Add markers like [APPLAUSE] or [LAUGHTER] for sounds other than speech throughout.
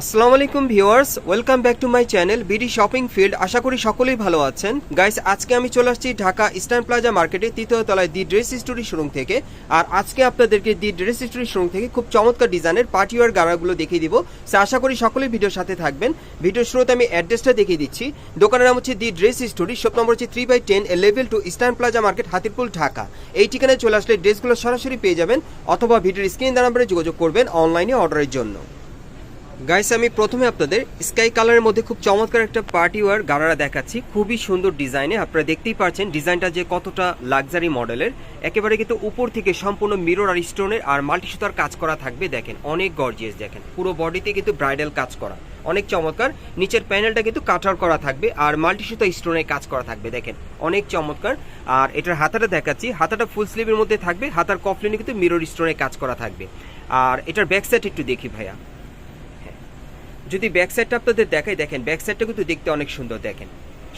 আসসালামু আলাইকুম viewers, welcome back to my channel BD shopping field. আশা করি সকলেই ভালো আছেন। গাইস, আজকে আমি চলে আসছি ঢাকা ইস্টার্ন প্লাজা মার্কেটে তৃতীয় তলায় দি ড্রেস স্টোরি শোরুম থেকে। আর আজকে আপনাদেরকে দি ড্রেস স্টোরি শোরুম থেকে খুব চমৎকার ডিজাইনের পার্টিওয়ার গাড়াগুলো দেখিয়ে দিব। সো আশা করি সকলেই ভিডিওর সাথে থাকবেন। ভিডিওর শুরুতে আমি অ্যাড্রেসটা দেখিয়ে দিচ্ছি। দোকানের নাম হচ্ছে the dress story, shop number হচ্ছে three by ten level two eastern plaza market, Hatirpul, Dhaka. এই ঠিকানায় চলে আসলে ড্রেসগুলো সরাসরি পেয়ে যাবেন, অথবা ভিডিওর স্ক্রিন নাম্বারে যোগাযোগ করবেন অনলাইনে অর্ডারের জন্য। গাইস আমি প্রথমে আপনাদের স্কাই কালারের মধ্যে খুব চমৎকার একটা পার্টি ওয়ার গাড়ারা দেখাচ্ছি। খুবই সুন্দর ডিজাইনে আপনারা দেখতেই পাচ্ছেন ডিজাইনটা যে কতটা লাক্সারি মডেলের একেবারে কিন্তু উপর থেকে সম্পূর্ণ মিরর আর স্টোনের আর মাল্টি সুতার কাজ করা থাকবে, দেখেন। অনেক গর্জিয়াস দেখেন। পুরো বডিতে কিন্তু ব্রাইডাল কাজ করা। অনেক চমৎকার। নিচের প্যানেলটা কিন্তু কাটার করা থাকবে আর মাল্টি সুতা স্টোনের কাজ করা থাকবে, দেখেন। অনেক চমৎকার। আর এটার হাতাটা দেখাচ্ছি। হাতাটা ফুল স্লিভের মধ্যে থাকবে। হাতার কফলিনে কিন্তু মিরর স্টোনের কাজ করা থাকবে। আর এটার ব্যাক সাইড একটু দেখি ভাইয়া। যদি ব্যাক সাইডটা আপনাদের দেখাই, দেখেন ব্যাক সাইডটা কিন্তু দেখতে অনেক সুন্দর, দেখেন।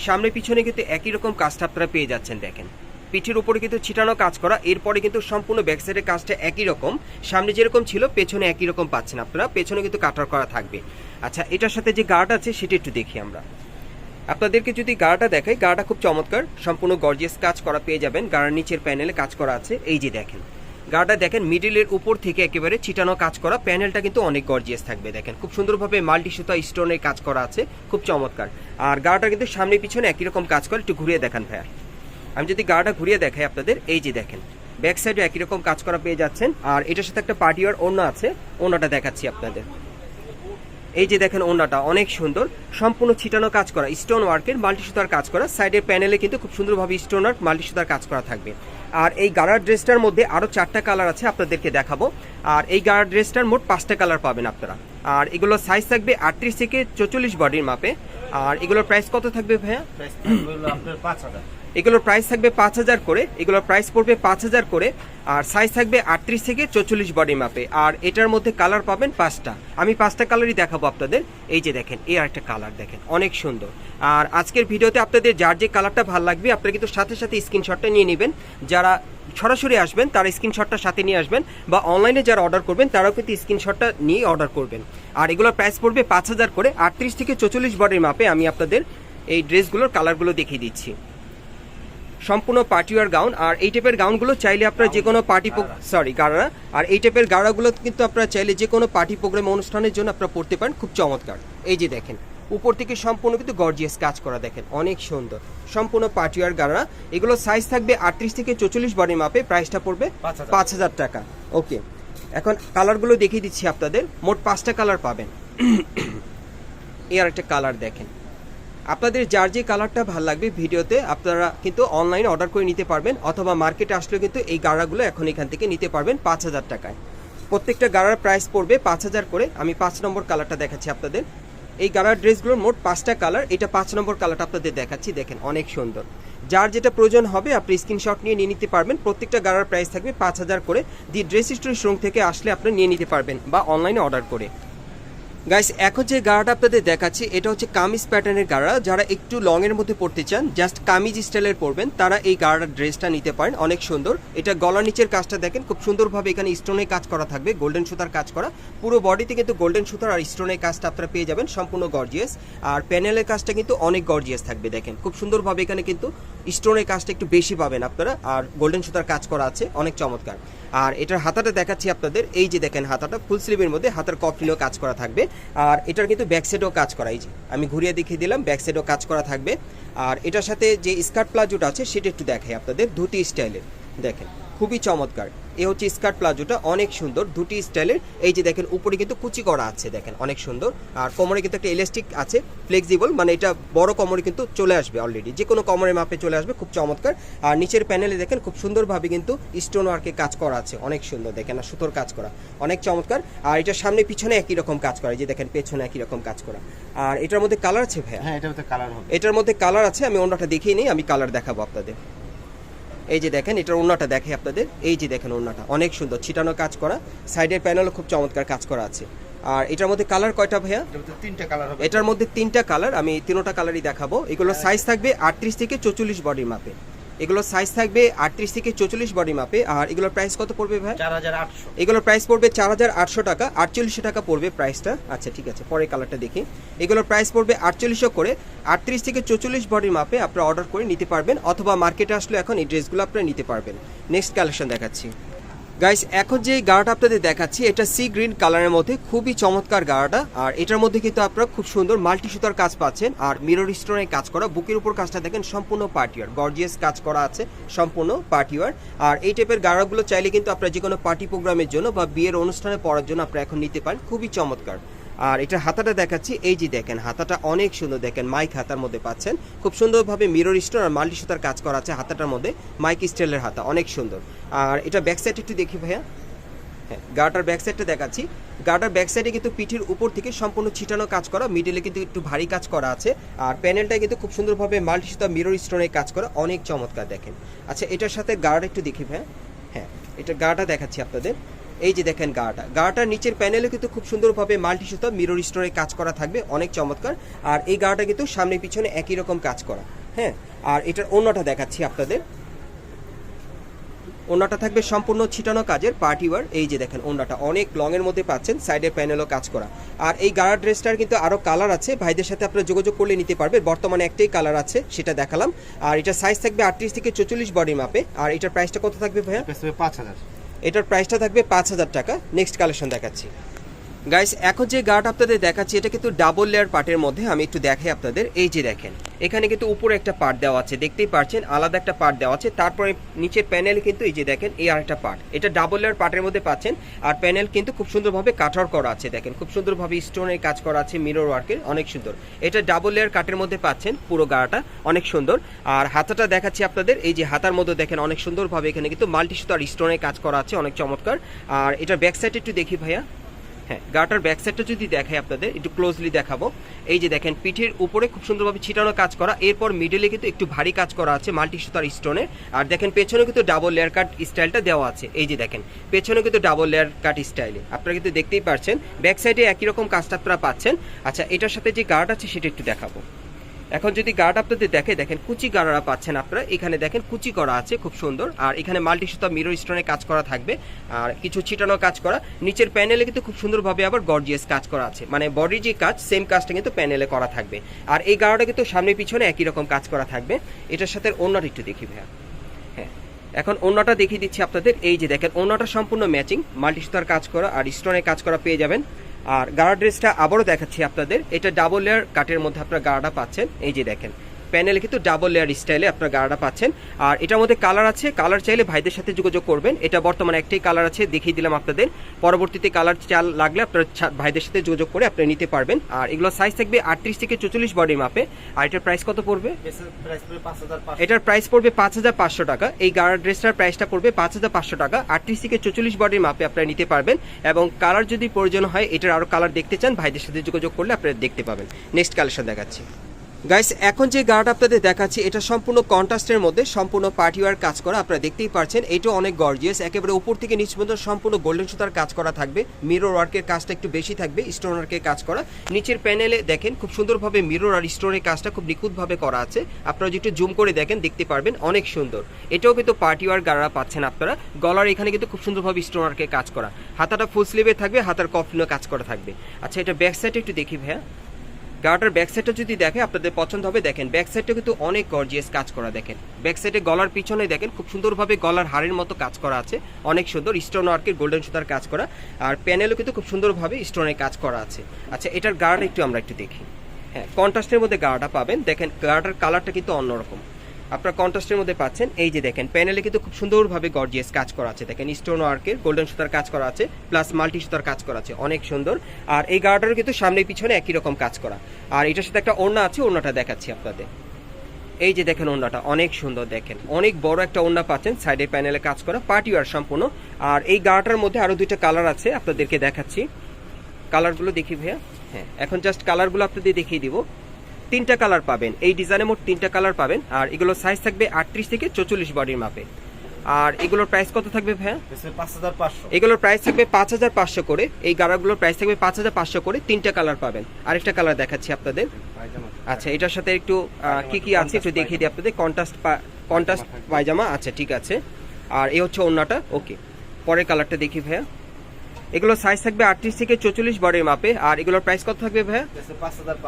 সামনে পিছনে কিন্তু একই রকম কাজটা আপনারা পেয়ে যাচ্ছেন, দেখেন। পিঠের উপরে কিন্তু ছিটানো কাজ করা, এরপরে কিন্তু সম্পূর্ণ ব্যাক সাইডের কাজটা একই রকম। সামনে যেরকম ছিল, পেছনে একই রকম পাচ্ছেন আপনারা, পেছনে কিন্তু কাটার করা থাকবে। আচ্ছা এটার সাথে যে গার্ড আছে, সেটা একটু দেখি আমরা। আপনাদেরকে যদি গাড়াটা দেখাই গাড়াটা খুব চমৎকার, সম্পূর্ণ গর্জিয়াস কাজ করা পেয়ে যাবেন। গাড়ার নিচের প্যানেলে কাজ করা আছে, এই যে দেখেন। গাড়াটা দেখেন মিডিলের উপর থেকে একেবারে ছিটানো কাজ করা, প্যানেলটা কিন্তু অনেক গর্জিয়াস থাকবে দেখেন। খুব সুন্দরভাবে মাল্টি সুতা স্টোনের কাজ করা আছে, খুব চমৎকার। আর গাড়াটা কিন্তু সামনে পিছনে একই রকম কাজ করে, একটু ঘুরিয়ে দেখান ভাইয়া। আমি যদি গাড়াটা ঘুরিয়ে দেখাই আপনাদের, এই যে দেখেন ব্যাক সাইডে একই রকম কাজ করা পেয়ে যাচ্ছেন, আর এটার সাথে একটা পার্টিওয়ার ওড়না আছে ওনাটা দেখাচ্ছি আপনাদের। এই যে দেখেন ওনাটা অনেক সুন্দর, সম্পূর্ণ ছিটানো কাজ করা স্টোন ওয়ার্কের মাল্টি সুতার কাজ করা সাইডের প্যানেলে কিন্তু খুব সুন্দরভাবে স্টোন ওয়ার্ক মাল্টি সুতার কাজ করা থাকবে। আর এই গাড়ার ড্রেসটার মধ্যে আরও চারটা কালার আছে আপনাদেরকে দেখাবো। আর এই গাড়ার ড্রেসটার মোট পাঁচটা কালার পাবেন আপনারা। আর এগুলো সাইজ থাকবে আটত্রিশ থেকে চৌচল্লিশ বডির মাপে। আর এগুলোর প্রাইস কত থাকবে ভাইয়া? এগুলোর প্রাইস থাকবে পাঁচ হাজার করে, এগুলোর প্রাইস পড়বে পাঁচ হাজার করে, আর সাইজ থাকবে আটত্রিশ থেকে চৌচল্লিশ বডি মাপে আর এটার মধ্যে কালার পাবেন পাঁচটা। আমি পাঁচটা কালারই দেখাবো আপনাদের। এই যে দেখেন, এই আরেকটা কালার দেখেন, অনেক সুন্দর। আর আজকের ভিডিওতে আপনাদের যার যে কালারটা ভালো লাগবে, আপনারা কিন্তু সাথে সাথে স্ক্রিনশটটা নিয়ে নেবেন। যারা সরাসরি আসবেন, তারা স্ক্রিনশটটা সাথে নিয়ে আসবেন, বা অনলাইনে যারা অর্ডার করবেন, তারাও কিন্তু স্ক্রিনশটটা নিয়ে অর্ডার করবেন। আর এগুলোর প্রাইস পড়বে পাঁচ হাজার করে, আটত্রিশ থেকে চৌচল্লিশ বডির মাপে আমি আপনাদের এই ড্রেসগুলোর কালারগুলো দেখিয়ে দিচ্ছি। সম্পূর্ণ পার্টিওয়ার গাউন আর এই টাইপের গাউনগুলো চাইলে আপনারা যে কোনো পার্টি সরি গাড়া আর এই টাইপের গাড়াগুলো কিন্তু আপনারা চাইলে যে কোনো পার্টি প্রোগ্রাম অনুষ্ঠানের জন্য আপনারা পড়তে পারেন খুব চমৎকার। এই যে দেখেন উপর থেকে সম্পূর্ণ কিন্তু গর্জিয়াস কাজ করা দেখেন অনেক সুন্দর। সম্পূর্ণ পার্টিওয়ার গাড়া এগুলো সাইজ থাকবে আটত্রিশ থেকে চৌচল্লিশ বডির মাপে প্রাইসটা পড়বে পাঁচ হাজার। টাকা। ওকে এখন কালারগুলো দেখিয়ে দিচ্ছি আপনাদের মোট পাঁচটা কালার পাবেন। [COUGHS] এই আর একটা কালার দেখেন। আপনাদের যার যে কালারটা ভালো লাগবে ভিডিওতে, আপনারা কিন্তু অনলাইনে অর্ডার করে নিতে পারবেন, অথবা মার্কেটে আসলে কিন্তু এই গাড়াগুলো এখন এখান থেকে নিতে পারবেন পাঁচ হাজার টাকায়। প্রত্যেকটা গাড়ার প্রাইস পড়বে পাঁচ হাজার করে। আমি পাঁচ নম্বর কালারটা দেখাচ্ছি আপনাদের। এই গাড়ার ড্রেসগুলোর মোট পাঁচটা কালার। এটা পাঁচ নম্বর কালারটা আপনাদের দেখাচ্ছি, দেখেন, অনেক সুন্দর। যার যেটা প্রয়োজন হবে, আপনি স্ক্রিনশট নিয়ে নিয়ে নিতে পারবেন। প্রত্যেকটা গাড়ার প্রাইস থাকবে পাঁচ হাজার করে। দি ড্রেস স্টোরি শোরুম থেকে আসলে আপনি নিয়ে নিতে পারবেন বা অনলাইনে অর্ডার করে। গাইস এখন যে গাড়াটা আপনাদের দেখাচ্ছি, এটা হচ্ছে কামিজ প্যাটার্নের গাড়া। যারা একটু লং এর মধ্যে পড়তে চান জাস্ট কামিজ স্টাইলের পরবেন, তারা এই গাড়ার ড্রেসটা নিতে পারেন, অনেক সুন্দর। এটা গলার নিচের কাজটা দেখেন, খুব সুন্দরভাবে এখানে স্টোনের কাজ করা থাকবে গোল্ডেন সুতার কাজ করা। পুরো বডিতে কিন্তু গোল্ডেন সুতার আর স্টোনের কাজটা আপনারা পেয়ে যাবেন, সম্পূর্ণ গর্জিয়াস আর প্যানেলের কাজটা কিন্তু অনেক গর্জিয়াস থাকবে, দেখেন। খুব সুন্দরভাবে এখানে কিন্তু স্টোনের কাজটা একটু বেশি পাবেন আপনারা, আর গোল্ডেন সুতার কাজ করা আছে, অনেক চমৎকার। আর এটার হাতাটা দেখাচ্ছি আপনাদের, এই যে দেখেন হাতাটা ফুল স্লিভের মধ্যে হাতার কফলিনও কাজ করা থাকবে। আর এটার কিন্তু ব্যাক সাইডেও কাজ করা, এই যে আমি ঘুরিয়ে দেখিয়ে দিলাম ব্যাক সাইডেও কাজ করা থাকবে। আর এটার সাথে যে স্কার্ট প্লাজোটা আছে, সেটা একটু দেখাই আপনাদের, ধুতি স্টাইলের দেখেন। খুবই চমৎকার। এ হচ্ছে স্কার্ট প্লাজোটা অনেক সুন্দর। দুটি স্টাইলের। এই যে দেখেন উপরে কিন্তু কুচি করা আছে দেখেন অনেক সুন্দর। আর কোমরে কিন্তু একটা ইলাস্টিক আছে ফ্লেক্সিবল মানে এটা বড় কোমরে কিন্তু চলে আসবে অলরেডি যে কোনো কোমরের মাপে চলে আসবে খুব চমৎকার। আর নিচের প্যানেলে দেখেন খুব সুন্দরভাবে কিন্তু স্টোন ওয়ার্কে কাজ করা আছে। অনেক সুন্দর দেখেন আর সুতোর কাজ করা। অনেক চমৎকার। আর এটার সামনে পিছনে একই রকম কাজ করা। যে দেখেন পেছনে একই রকম কাজ করা। আর এটার মধ্যে কালার আছে ভাইয়া? হ্যাঁ এটা হচ্ছে কালার হবে। এটার মধ্যে কালার আছে আমি অন্যটা দেখিয়ে নিই আমি কালার দেখাবো আপনাদের। এই যে দেখেন এটার ওড়নাটা দেখে আপনাদের। এই যে দেখেন ওড়নাটা অনেক সুন্দর ছিটানো কাজ করা। সাইডের প্যানেলও খুব চমৎকার কাজ করা আছে। আর এটার মধ্যে কালার কয়টা ভাইয়া? তিনটা কালার হবে। এটার মধ্যে তিনটা কালার আমি তিনটা কালারই দেখাবো। এগুলো সাইজ থাকবে আটত্রিশ থেকে চৌচল্লিশ বডির মাপে এগুলো সাইজ থাকবে আটত্রিশ থেকে চৌচল্লিশ বডি মাপে। আর এগুলোর প্রাইস কত পড়বে ভাই? চার হাজার আটশো। এগুলোর প্রাইস পড়বে চার হাজার আটশো টাকা আটচল্লিশশো টাকা পড়বে প্রাইসটা আচ্ছা ঠিক আছে পরে কালারটা দেখি। এগুলোর প্রাইস পড়বে আটচল্লিশশো করে আটত্রিশ থেকে চৌচল্লিশ বডির মাপে আপনারা অর্ডার করে নিতে পারবেন অথবা মার্কেটে আসলে এখন এই ড্রেসগুলো আপনারা নিতে পারবেন। নেক্সট কালেকশন দেখাচ্ছি। গাইস এখন যে গাড়াটা আপনাদের দেখাচ্ছি, এটা সি গ্রিন কালারের মধ্যে, খুবই চমৎকার গাড়াটা। আর এটার মধ্যে কিন্তু আপনারা খুব সুন্দর মাল্টি সুতার কাজ পাচ্ছেন। আর মিরর স্টোনে কাজ করা, বুকের উপর কাজটা দেখেন, সম্পূর্ণ পার্টিওয়ার গর্জিয়াস কাজ করা আছে, সম্পূর্ণ পার্টিওয়ার আর এই টাইপের গাড়াগুলো চাইলে কিন্তু আপনারা যে কোনো পার্টি প্রোগ্রামের জন্য বা বিয়ের অনুষ্ঠানে পড়ার জন্য আপনারা এখন নিতে পারেন। খুবই চমৎকার। আর এটা হাতাটা দেখাচ্ছি, এই যে দেখেন, হাতাটা অনেক সুন্দর। দেখেন মাইক হাতার মধ্যে পাচ্ছেন। খুব সুন্দরভাবে মিরর স্টোন আর মাল্টি সুতার কাজ করা আছে হাতাটার মধ্যে মাইক স্টাইলের হাতা, অনেক সুন্দর। আর এটা ব্যাক সাইড একটু দেখি ভাইয়া। হ্যাঁ গাটার ব্যাক সাইডটা দেখাচ্ছি। গাটার ব্যাক সাইডে কিন্তু পিঠের উপর থেকে সম্পূর্ণ ছিটানো কাজ করা মিডিলে কিন্তু একটু ভারী কাজ করা আছে। আর প্যানেলটা কিন্তু খুব সুন্দরভাবে মাল্টি সুতা মিরর স্টোনের কাজ করা, অনেক চমৎকার দেখেন। আচ্ছা এটার সাথে গার্ড একটু দেখি ভাইয়া। হ্যাঁ এটা গাটা দেখাচ্ছি আপনাদের। এই যে দেখেন গাটা। গাটার নিচের প্যানেলে কিন্তু খুব সুন্দরভাবে মাল্টি সুতা মিরর স্টোরে কাজ করা থাকবে, অনেক চমৎকার। আর এই গাটা কিন্তু সামনে পিছনে একই রকম কাজ করা। হ্যাঁ? আর এটার অন্যটা দেখাচ্ছি আপনাদের। ওনাটা থাকবে সম্পূর্ণ ছিটানো কাজের পার্টি ওয়ার এই যে দেখেন ওনাটা অনেক লং এর মধ্যে পাচ্ছেন সাইডের প্যানেলও কাজ করা। আর এই গাড়া ড্রেসটার কিন্তু আরও কালার আছে। ভাইদের সাথে আপনারা যোগাযোগ করলে নিতে পারবে বর্তমানে একটাই কালার আছে, সেটা দেখালাম। আর এটা সাইজ থাকবে আটত্রিশ থেকে চৌচল্লিশ বডি মাপে আর এটার প্রাইসটা কত থাকবে ভাইয়া? পাঁচ হাজার। এটার প্রাইসটা থাকবে পাঁচ হাজার টাকা। নেক্সট কালেকশন দেখাচ্ছি। গাইস এখন যে গার্ড আপনাদের দেখাচ্ছি, এটা কিন্তু ডাবল লেয়ার পার্টের মধ্যে আমি একটু দেখাই আপনাদের। এই যে দেখেন, এখানে কিন্তু উপরে একটা পার্ট দেওয়া আছে, দেখতেই পারছেন আলাদা একটা পার্ট দেওয়া আছে। তারপরে নিচের প্যানেল কিন্তু এই যে দেখেন, এই আরেকটা পার্ট এটা ডাবল লেয়ার পার্টের মধ্যে পাচ্ছেন, আর প্যানেল কিন্তু খুব সুন্দরভাবে কাটার করা আছে, দেখেন। খুব সুন্দরভাবে স্টোনের কাজ করা আছে মিরর ওয়ার্কের অনেক সুন্দর। এটা ডাবল লেয়ার কাটের মধ্যে পাচ্ছেন, পুরো গাড়াটা অনেক সুন্দর। আর হাতাটা দেখাচ্ছি আপনাদের, এই যে হাতার মধ্যে দেখেন, অনেক সুন্দরভাবে এখানে কিন্তু মাল্টি সুতার স্টোনের কাজ করা আছে, অনেক চমৎকার। আর এটা ব্যাক সাইড একটু দেখি ভাইয়া। হ্যাঁ গাটার ব্যাক সাইডটা যদি দেখাই আপনাদের, একটু ক্লোজলি দেখাবো। এই যে দেখেন, পিঠের উপরে খুব সুন্দরভাবে ছিটানো কাজ করা, এরপর মিডলে কিন্তু একটু ভারী কাজ করা আছে মাল্টি সুতার স্টোনে আর দেখেন পেছনে কিন্তু ডাবল লেয়ার কাট স্টাইলটা দেওয়া আছে। এই যে দেখেন পেছনে কিন্তু ডাবল লেয়ার কাট স্টাইলে আপনারা কিন্তু দেখতেই পারছেন ব্যাক সাইডে একই রকম কাজটা আপনারা পাচ্ছেন। আচ্ছা এটার সাথে যে গার্ড আছে, সেটা একটু দেখাবো। এখন যদি গার্ড আপনাদের দেখে, দেখেন কুচি গাড়ারা পাচ্ছেন আপনারা। এখানে দেখেন কুচি করা আছে, খুব সুন্দর। আর এখানে মাল্টি সুতা মিরর স্টোনে কাজ করা থাকবে। আর কিছু ছিটানো কাজ করা। নিচের প্যানেলে কিন্তু খুব সুন্দরভাবে আবার গর্জিয়াস কাজ করা আছে। মানে বডির যে কাজ সেম কাজটা কিন্তু প্যানেলে করা থাকবে। আর এই গাড়াটা কিন্তু সামনে পিছনে একই রকম কাজ করা থাকবে। এটার সাথে অন্যটা একটু দেখি ভাইয়া। হ্যাঁ এখন অন্যটা দেখিয়ে দিচ্ছি আপনাদের। এই যে দেখেন অন্যটা সম্পূর্ণ ম্যাচিং মাল্টি সুতার কাজ করা আর স্টোনে কাজ করা পেয়ে যাবেন। আর গাড়া ড্রেসটা আবারও দেখাচ্ছি আপনাদের। এটা ডাবল লেয়ার কাটের মধ্যে আপনার গাড়াটা পাচ্ছেন। এই যে দেখেন প্যানেলে কিন্তু ডাবল লেয়ার স্টাইলে আপনার গাড়াটা পাচ্ছেন। আর এটার মধ্যে কালার আছে কালার চাইলে ভাইদের সাথে যোগাযোগ করবেন। এটা বর্তমানে একটাই কালার আছে দেখিয়ে দিলাম আপনাদের। পরবর্তীতে কালার চাল লাগলে আপনার ভাইদের সাথে যোগাযোগ করে আপনি নিতে পারবেন। আর এগুলো সাইজ থাকবে আটত্রিশ থেকে চৌচল্লিশ বডির মাপে। আর এটার প্রাইস কত পড়বে? এটার প্রাইস পড়বে পাঁচ হাজার পাঁচশো। টাকা। এই গাড়া ড্রেসটার প্রাইসটা পড়বে পাঁচ হাজার পাঁচশো টাকা। আটত্রিশ থেকে চল্লিশ বডির মাপে আপনারা নিতে পারবেন। এবং কালার যদি প্রয়োজন হয় এটার আরও কালার দেখতে চান ভাইদের সাথে যোগাযোগ করলে আপনারা দেখতে পাবেন। নেক্সট কালেকশন দেখাচ্ছি। গাইস এখন যে গার্ড আপনাদের দেখাচ্ছি, এটা সম্পূর্ণ কন্ট্রাস্টের মধ্যে সম্পূর্ণ পার্টিওয়ার কাজ করা আপনারা দেখতেই পারছেন। এটা অনেক গর্জিয়াস একেবারে উপর থেকে নিচ পর্যন্ত সম্পূর্ণ গোল্ডেন সুতার কাজ করা থাকবে। মিরর ওয়ার্কের কাজটা একটু বেশি থাকবে স্টোন ওয়ার্কের কাজ করা। নিচের প্যানেলে দেখেন, খুব সুন্দরভাবে মিরর আর স্টোনের কাজটা খুব নিখুঁতভাবে করা আছে। আপনারা যদি একটু জুম করে দেখেন, দেখতে পারবেন অনেক সুন্দর। এটাও কিন্তু পার্টিওয়ার গাড়া পাচ্ছেন আপনারা। গলার এখানে কিন্তু খুব সুন্দরভাবে স্টোন ওয়ার্কের কাজ করা। হাতাটা ফুল স্লিভে থাকবে, হাতার কফলিনও কাজ করা থাকবে। আচ্ছা এটা ব্যাক সাইডে একটু দেখি ভাইয়া। গার্ডার ব্যাক সাইডটা যদি দেখে আপনাদের পছন্দ হবে, দেখেন ব্যাক সাইডটা কিন্তু অনেক গর্জিয়াস কাজ করা, দেখেন। ব্যাক সাইডে গলার পিছনে দেখেন, খুব সুন্দরভাবে গলার হাড়ের মতো কাজ করা আছে, অনেক সুন্দর স্টোন ওয়ার্কের গোল্ডেন সুতার কাজ করা, আর প্যানেলও কিন্তু খুব সুন্দরভাবে স্টোনের কাজ করা আছে। আচ্ছা এটার গার্ড একটু আমরা একটু দেখি। হ্যাঁ কন্ট্রাস্টের মধ্যে গার্ডটা পাবেন, দেখেন গার্ডার কালারটা কিন্তু অন্যরকম। আপনার কন্ট্রাস্টের মধ্যে পাচ্ছেন, এই যে দেখেন, প্যানেলে কিন্তু খুব সুন্দরভাবে গর্জিয়াস কাজ করা আছে। দেখেন, স্টোন ওয়ার্কের গোল্ডেন সুতার কাজ করা আছে, প্লাস মাল্টি সুতার কাজ করা আছে, অনেক সুন্দর। আর এই গার্ডার কিন্তু সামনে পিছনে একই রকম কাজ করা। আর এটার সাথে একটা ওড়না আছে, ওড়নাটা দেখাচ্ছি আপনাদের। এই যে দেখেন ওড়নাটা, অনেক সুন্দর দেখেন। অনেক বড় একটা ওড়না পাচ্ছেন, সাইডে প্যানেলে কাজ করা, পার্টি ওয়ার সম্পূর্ণ। আর এই গাটার মধ্যে আরও দুইটা কালার আছে, আপনাদেরকে দেখাচ্ছি। কালারগুলো দেখি ভাইয়া। হ্যাঁ এখন জাস্ট কালারগুলো আপনাদের দেখিয়ে দিব। তিনটা কালার পাবেন। এই ডিজাইনে মোট তিনটা কালার পাবেন। আর এগুলো সাইজ থাকবে আটত্রিশ থেকে চৌচল্লিশ বডির মাপে। আর এগুলোর প্রাইস কত থাকবে ভাইয়া? এগুলোর প্রাইস থাকবে পাঁচ হাজার পাঁচশো করে। এই গাড়াগুলোর প্রাইস থাকবে পাঁচ হাজার পাঁচশো করে। তিনটা কালার পাবেন। আরেকটা কালার দেখাচ্ছি আপনাদের। আচ্ছা এটার সাথে একটু কি কি আছে একটু দেখিয়ে দিই আপনাদের। কন্ট্রাস্ট কন্ট্রাস্ট পায়জামা আচ্ছা ঠিক আছে। আর এই হচ্ছে ওড়নাটা। ওকে পরের কালারটা দেখি ভাইয়া। এগুলো সাইজ থাকবে আটত্রিশ থেকে চৌচল্লিশ বডির মাপে। আর এগুলোর প্রাইস কত থাকবে ভাইয়া?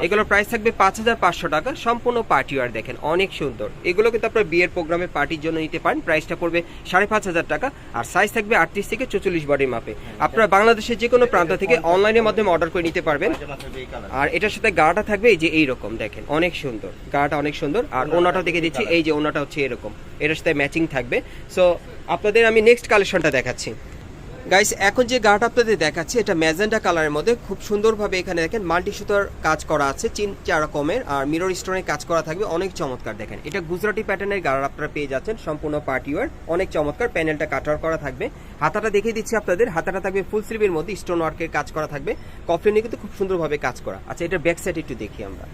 এগুলোর প্রাইস থাকবে পাঁচ হাজার পাঁচশো টাকা। সম্পূর্ণ পার্টি ওয়ার দেখেন, অনেক সুন্দর। এগুলো কিন্তু আপনার বিয়ের প্রোগ্রামে পার্টির জন্য নিতে পারেন। প্রাইসটা পড়বে সাড়ে পাঁচ হাজার টাকা। আর সাইজ থাকবে আটত্রিশ থেকে চৌচল্লিশ বডির মাপে। আপনারা বাংলাদেশের যে কোনো প্রান্ত থেকে অনলাইনের মাধ্যমে অর্ডার করে নিতে পারবেন। আর এটার সাথে গাটা থাকবে এই যে এইরকম, দেখেন, অনেক সুন্দর। গাটা অনেক সুন্দর। আর ওনাটা দেখে দিচ্ছি, এই যে ওনাটা হচ্ছে এরকম। এটার সাথে ম্যাচিং থাকবে। সো আপনাদের আমি নেক্সট কালেকশনটা দেখাচ্ছি। গাইস এখন যে গাটা আপনাদের দেখাচ্ছি, এটা ম্যাজেন্ডা কালারের মধ্যে খুব সুন্দরভাবে এখানে দেখেন মাল্টি সুতার কাজ করা আছে, চিন চার রকমের, আর মিরর স্টোনের কাজ করা থাকবে, অনেক চমৎকার দেখেন। এটা গুজরাটি প্যাটার্নের গাড়া আপনারা পেয়ে যাচ্ছেন, সম্পূর্ণ পার্টি ওয়ার, অনেক চমৎকার, প্যানেলটা কাটার করা থাকবে। হাতাটা দেখিয়ে দিচ্ছি আপনাদের, হাতাটা থাকবে ফুল স্লিভের মধ্যে, স্টোন ওয়ার্কের কাজ করা থাকবে, কফলিনে কিন্তু খুব সুন্দরভাবে কাজ করা। আচ্ছা এটা ব্যাক সাইড একটু দেখি আমরা।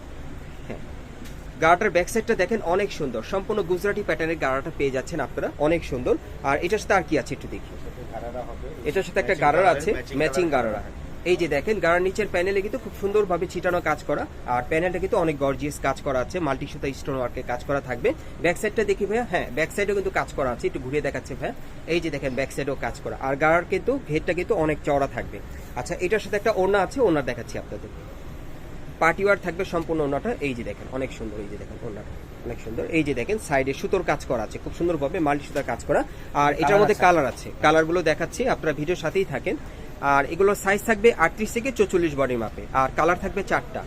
গাড়াটার ব্যাক সাইডটা দেখেন অনেক সুন্দর, সম্পূর্ণ গুজরাটি প্যাটার্নের গাড়াটা পেয়ে যাচ্ছেন আপনারা, অনেক সুন্দর। আর এটার সাথে আর কি আছে একটু দেখি। এটার সাথে একটা গাড়ার আছে ম্যাচিং গাড়ারা এই যে দেখেন গাড়ার নিচের প্যানেলে কিন্তু খুব সুন্দরভাবে ছিটানো কাজ করা। আর প্যানেলটা কিন্তু অনেক গর্জিয়াস কাজ করা আছে মাল্টি সুতা স্টোন ওয়ার্কের কাজ করা থাকবে। ব্যাক সাইডটা দেখি ভাইয়া হ্যাঁ ব্যাক সাইডেও কিন্তু কাজ করা আছে একটু ঘুরিয়ে দেখাচ্ছে ভাইয়া। এই যে দেখেন ব্যাক সাইডেও কাজ করা। আর গাড়ার কিন্তু ঘেরটা কিন্তু অনেক চওড়া থাকবে। আচ্ছা এটার সাথে একটা ওড়না আছে ওড়না দেখাচ্ছি আপনাদের। পার্টি ওয়ার থাকবে সম্পূর্ণ ওড়নাটা এই যে দেখেন অনেক সুন্দর এই যে দেখেন ওড়নাটা। অনেক সুন্দর এই যে দেখেন সাইডে সুতোর কাজ করা আছে খুব সুন্দরভাবে মাল্টি সুতার কাজ করা। আর এটার মধ্যে কালার আছে। কালারগুলো দেখাচ্ছি আপনারা ভিডিওর সাথেই থাকেন। আর এগুলোর সাইজ থাকবে আটত্রিশ থেকে চৌচল্লিশ বডি মাপে আর কালার থাকবে চারটা।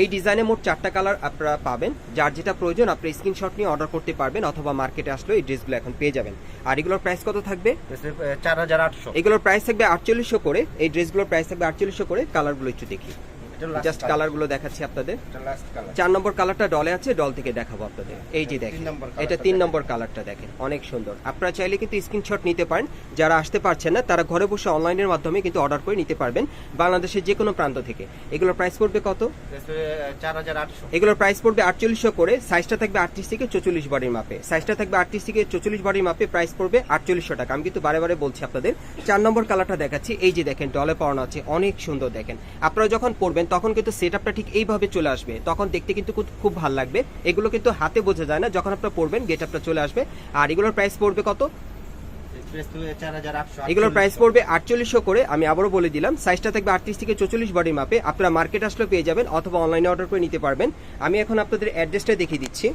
এই ডিজাইনে মোট চারটা কালার আপনারা পাবেন। যার যেটা প্রয়োজন আপনি স্ক্রিনশট নিয়ে অর্ডার করতে পারবেন অথবা মার্কেটে আসলে এই ড্রেসগুলো এখন পেয়ে যাবেন। আর এগুলোর প্রাইস কত থাকবে? চার হাজার আটশো। এগুলোর প্রাইস থাকবে আটচল্লিশশো করে। এই ড্রেসগুলোর প্রাইস থাকবে আটচল্লিশশো করে। কালারগুলো একটু দেখি। জাস্ট কালারগুলো দেখাচ্ছি আপনাদের। চার নম্বর কালারটা ডলে আছে ডল থেকে দেখাবো আপনাদের। এই যে দেখেন এটা তিন নম্বর কালারটা দেখেন অনেক সুন্দর। আপনারা চাইলে কিন্তু স্ক্রিনশট নিতে পারেন যারা আসতে পারছেন না তারা ঘরে বসে অনলাইনের মাধ্যমে কিন্তু অর্ডার করে নিতে পারবেন বাংলাদেশের যে কোনো প্রান্ত থেকে। এগুলোর প্রাইস পড়বে কত? এগুলোর প্রাইস পড়বে আটচল্লিশশো করে সাইজটা থাকবে আটত্রিশ থেকে চৌচল্লিশ বডির মাপে। সাইজটা থাকবে আটত্রিশ থেকে চৌচল্লিশ বডির মাপে প্রাইস পড়বে আটচল্লিশশো টাকা। আমি কিন্তু বারে বারে বলছি আপনাদের চার নম্বর কালারটা দেখাচ্ছি। এই যে দেখেন ডলে পড়ানো আছে অনেক সুন্দর দেখেন। আপনারা যখন পড়বেন তখন কিন্তু সেট আপটা ঠিক এইভাবে চলে আসবে। তখন দেখতে কিন্তু খুব- ভালো লাগবে। এগুলো কিন্তু হাতে বোঝা যায় না, যখন আপনারা পড়বেন গেট আপটা চলে আসবে। আর এগুলোর প্রাইস পড়বে কত? এগুলোর প্রাইস পড়বে আটচল্লিশশো করে। আমি আবারও বলে দিলাম সাইজটা থাকবে আটত্রিশ থেকে চৌচল্লিশ বডি মাপে আপনারা মার্কেট আসলে পেয়ে যাবেন, অথবা অনলাইনে অর্ডার করে নিতে পারবেন। আমি এখন আপনাদের অ্যাড্রেসটা দেখিয়ে দিচ্ছি।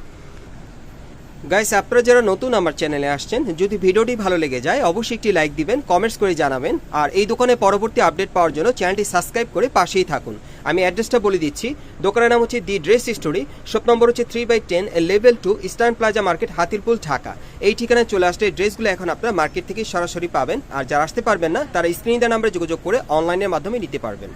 গাইস আপনারা যারা নতুন আমার চ্যানেলে আসছেন, যদি ভিডিওটি ভালো লেগে যায়, অবশ্যই একটি লাইক দিবেন কমেন্টস করে জানাবেন, আর এই দোকানে পরবর্তী আপডেট পাওয়ার জন্য চ্যানেলটি সাবস্ক্রাইব করে পাশেই থাকুন। আমি অ্যাড্রেসটা বলে দিচ্ছি, দোকানের নাম হচ্ছে the dress story shop number হচ্ছে three by ten level two eastern plaza market Hatirpul, Dhaka. এই ঠিকানায় চলে আসলে ড্রেসগুলো এখন আপনারা মার্কেট থেকে সরাসরি পাবেন, আর যারা আসতে পারবেন না, তারা স্ক্রিন দেওয়া নাম্বারে যোগাযোগ করে অনলাইনের মাধ্যমে নিতে পারবেন।